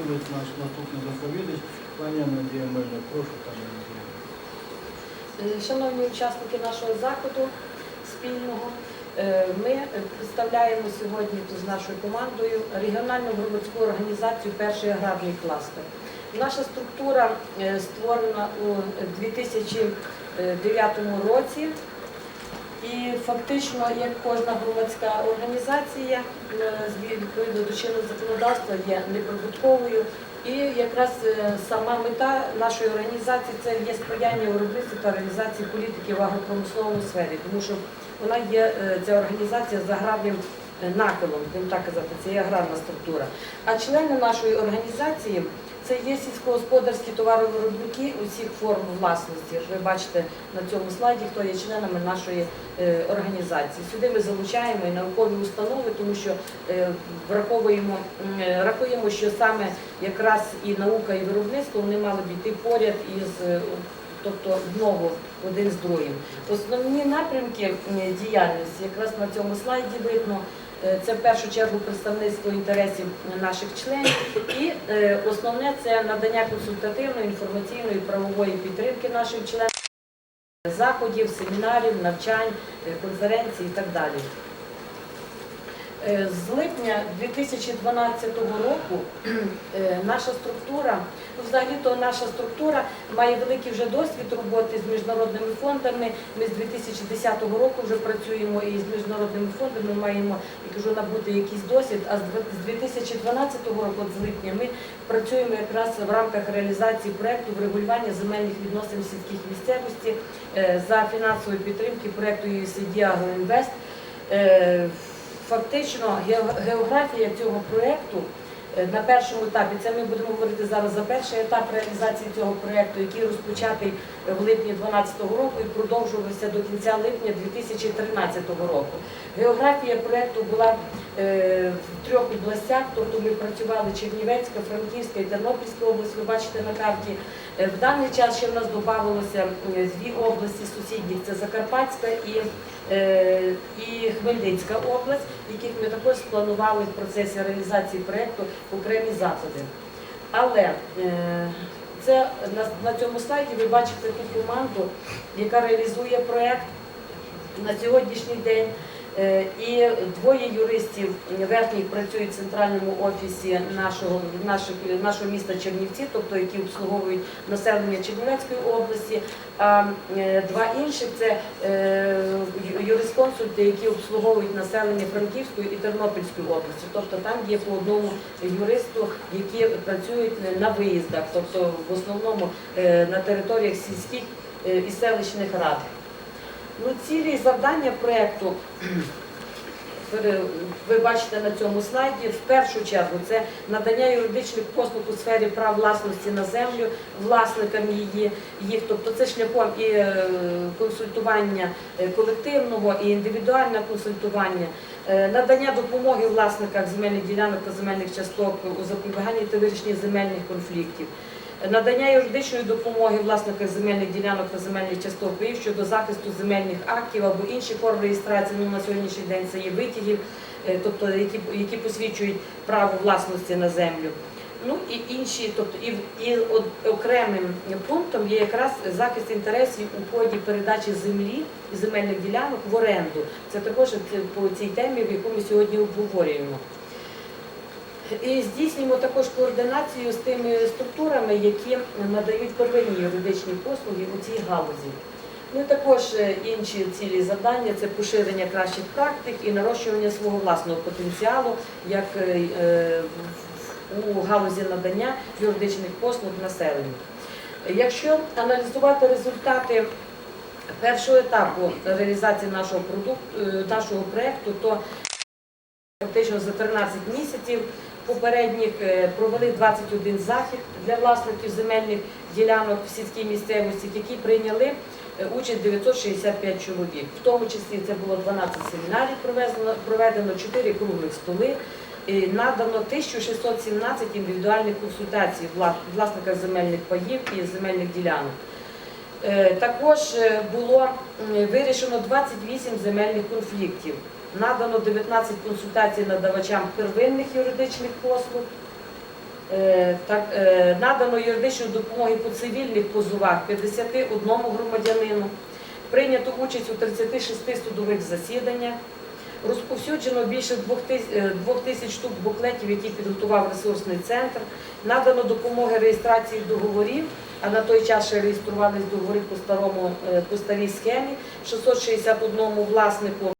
Васильович, наш наступний доповідач, пані Надія Мельник. Прошу, пані Надія. Е, Шановні учасники нашого заходу спільного, е, ми представляємо сьогодні з нашою командою регіональну громадську організацію Перший аграрний кластер. Наша структура е, створена у 2009 році. І фактично, як кожна громадська організація, е, відповідно до чинного законодавства є неприбутковою. І якраз е, сама мета нашої організації це є сприяння виробництву та реалізації політики в агропромисловому сфері, тому що вона є е, ця організація з аграрним нахилом, будемо так казати, це є аграрна структура. А члени нашої організації це є сільськогосподарські товаровиробники усіх форм власності. Ви бачите на цьому слайді, хто є членами нашої е, організації. Сюди ми залучаємо і наукові установи, тому що е, враховуємо, е, рахуємо, що саме якраз і наука, і виробництво вони мали б йти поряд із. Тобто в ногу один з другим. Основні напрямки діяльності якраз на цьому слайді видно. Е, Це в першу чергу представництво інтересів наших членів, і е, основне це надання консультативної, інформаційної, правової підтримки нашим членам, заходів, семінарів, навчань, е, конференцій і так далі. Е, З липня 2012 року е, наша структура, ну взагалі-то наша структура має великий вже досвід роботи з міжнародними фондами. Ми з 2010 року вже працюємо і з міжнародними фондами маємо, я кажу, набути якийсь досвід. А з 2012 року, з липня, ми працюємо якраз в рамках реалізації проекту врегулювання земельних відносин сільських місцевості е, за фінансової підтримки проекту USAID Агроінвест. Фактично ге- географія цього проєкту е, на першому етапі, це ми будемо говорити зараз за перший етап реалізації цього проєкту, який розпочатий в липні 2012 року і продовжувався до кінця липня 2013 року. Географія проєкту була е, в трьох областях, тобто ми працювали Чернівецька, Франківська і Тернопільська область, ви бачите на карті. Е, В даний час ще в нас додавалося дві області сусідніх, це Закарпатська і, і Хмельницька область, яких ми також спланували в процесі реалізації проєкту окремі заходи. Але е, це на, на цьому слайді ви бачите ту команду, яка реалізує проєкт на сьогоднішній день. Е, І двоє юристів верхніх працюють в центральному офісі нашого, наших, нашого міста Чернівці, тобто які обслуговують населення Чернівецької області. А е, два інших це е, юрисконсульти, які обслуговують населення Франківської і Тернопільської області. Тобто там є по одному юристу, які працюють на виїздах, тобто в основному на територіях сільських і селищних рад. Ну, цілі і завдання проєкту ви бачите на цьому слайді. В першу чергу це надання юридичних послуг у сфері прав власності на землю власникам її, їх, тобто це шляхом і е, консультування е, колективного, і індивідуальне консультування, е, надання допомоги власникам земельних ділянок та земельних часток у запобіганні та вирішенні земельних конфліктів. Надання юридичної допомоги власникам земельних ділянок та земельних часток і щодо захисту земельних актів або інших форм реєстрації. Ну, на сьогоднішній день це є витягів, е, тобто які, які посвідчують право власності на землю. Ну і інші, тобто і, і окремим пунктом є якраз захист інтересів у ході передачі землі і земельних ділянок в оренду. Це також по цій темі, в яку ми сьогодні обговорюємо. І здійснюємо також координацію з тими структурами, які надають первинні юридичні послуги у цій галузі. Ну і також е, інші цілі завдання це поширення кращих практик і нарощування свого власного потенціалу як е, е, у галузі надання юридичних послуг населенню. Якщо аналізувати результати першого етапу реалізації нашого продукту, проєкту, то фактично за 13 місяців попередніх е, провели 21 захід для власників земельних ділянок в сільській місцевості, які прийняли е, участь 965 чоловік. В тому числі це було 12 семінарів проведено, проведено 4 круглих столи. Надано 1617 індивідуальних консультацій вла- власникам земельних паїв і земельних ділянок. Е, Також е, було вирішено 28 земельних конфліктів. Надано 19 консультацій надавачам первинних юридичних послуг. Е, надано юридичної допомоги по цивільних позовах 51 громадянину, прийнято участь у 36 судових засіданнях, розповсюджено більше 2 тисяч штук буклетів, які підготував ресурсний центр, надано допомоги реєстрації договорів, а на той час ще реєструвались договори по, старому, е, по старій схемі, 661 власнику